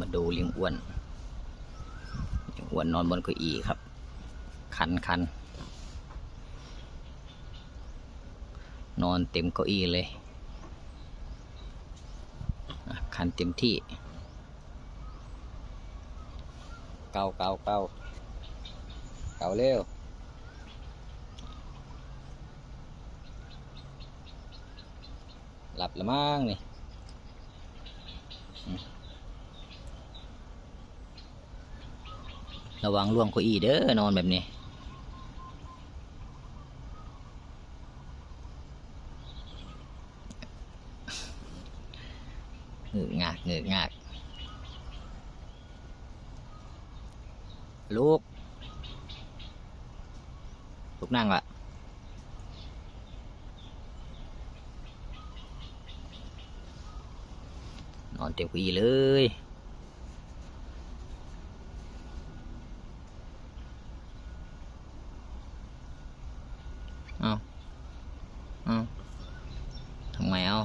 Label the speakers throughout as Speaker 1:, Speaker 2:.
Speaker 1: มาดูลิงอ้วนลิงอ้วนนอนบนเก้าอี้ครับ คันคันนอนเต็มเก้าอี้เลย คันเต็มที่ เกาเกาเกาเกาเร็วหลับแล้วมั้งนี่อืม ระวังล่วงเก้าอี้เด้อนอนแบบนี้เงือกงากเงือกงากลูก ลูกนั่งวะนอนเต็มเก้าอี้เลย เอา เอาทำไมเอา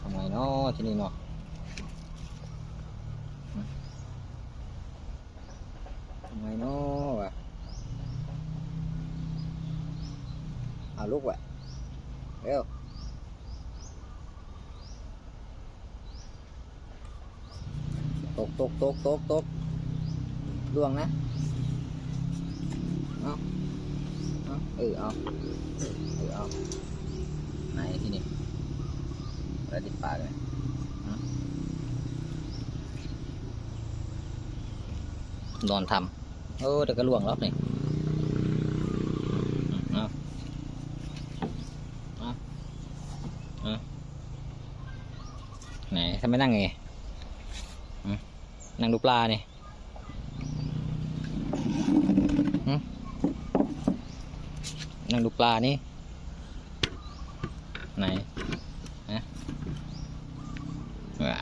Speaker 1: ทำไงเนาะที่นี่เนาะอืมทำไง เอาเอาเออเอาเออเอาไหนที่นี่อะไรติดปากเลยนอนทำเออเดี๋ยวก็ล่วงรอบนี่เอาเอาเอาไหนทำไมนั่งไงนั่งดูปลาเนี่ย นั่งดูปลานี่ ไหนนะว่ะ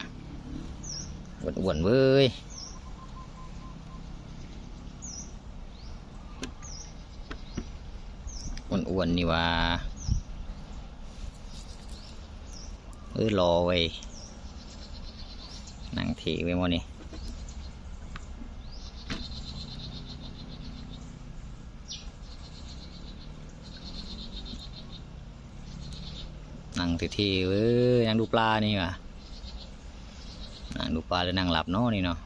Speaker 1: อ้วนๆเว้ยอ้วนๆนี่ว่าเออรอไว้ยนั่งเทไว้หมดนี่ นั่งเท่ๆเว้ยนั่งดูปลานี่ว่ะนั่งดูปลาแล้วนั่งหลับเนาะนี่เนาะ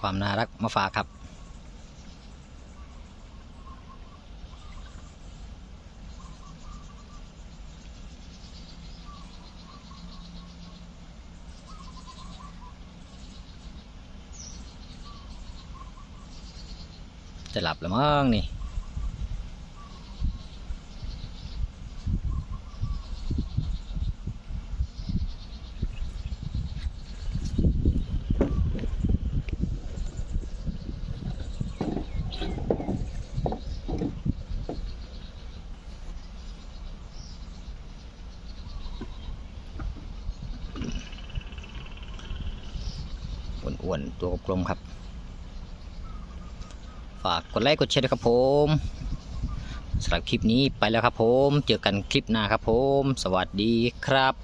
Speaker 1: ความน่ารักมาฝากครับ จะหลับแล้วมั้งนี่อ้วนๆตัวกลมครับ ฝากกดไลค์กดแชร์ด้วยครับผมสำหรับคลิปนี้ไปแล้วครับผม เจอกันคลิปหน้าครับผม สวัสดีครับ